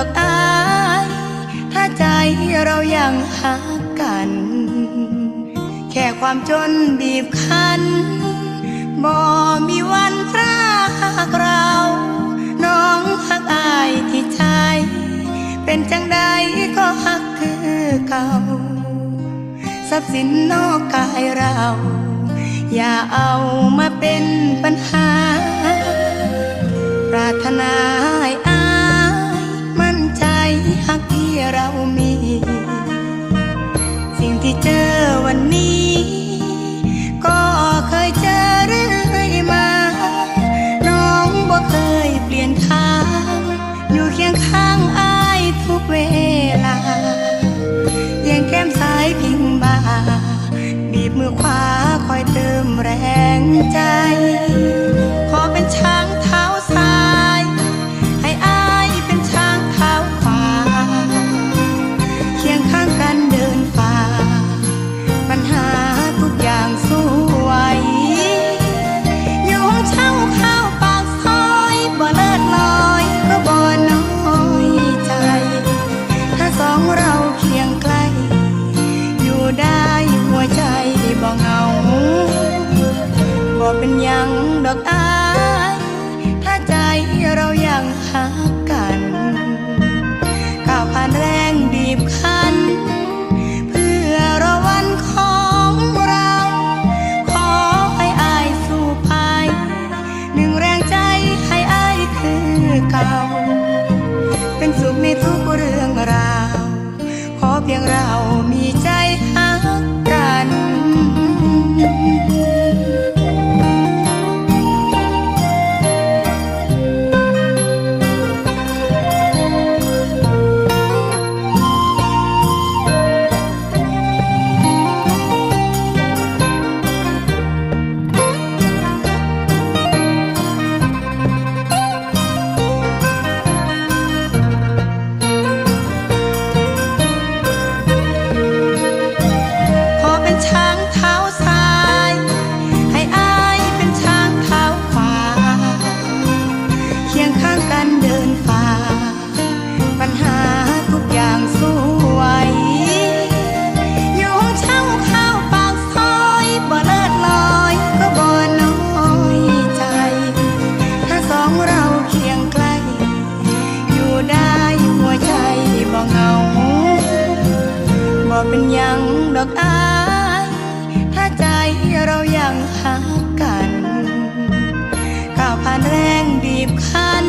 อกอาย ถ้าใจเรายังหากัน แค่ความจนบีบคั้นบ่มีวันพรากเรา น้องหักอายที่ใจ เป็นจังใดก็หักคือเก่า ทรัพย์สินนอกกายเรา อย่าเอามาเป็นปัญหา ปรารถนา ขวาคอยเติมแรงใจ เป็นยังดอกอายถ้าใจเรายังหากันก้าวผ่านแรงบีบคั้น เพื่อรอวันของเรา ขอให้อายสู้ไป หนึ่งแรงใจให้อายคือเก่า เป็นสุขในทุกเรื่องราว ขอเพียงเรามีใจ เป็นยังดอกอายถ้าใจเรายังหากันก้าวผ่านแรงบีบคั้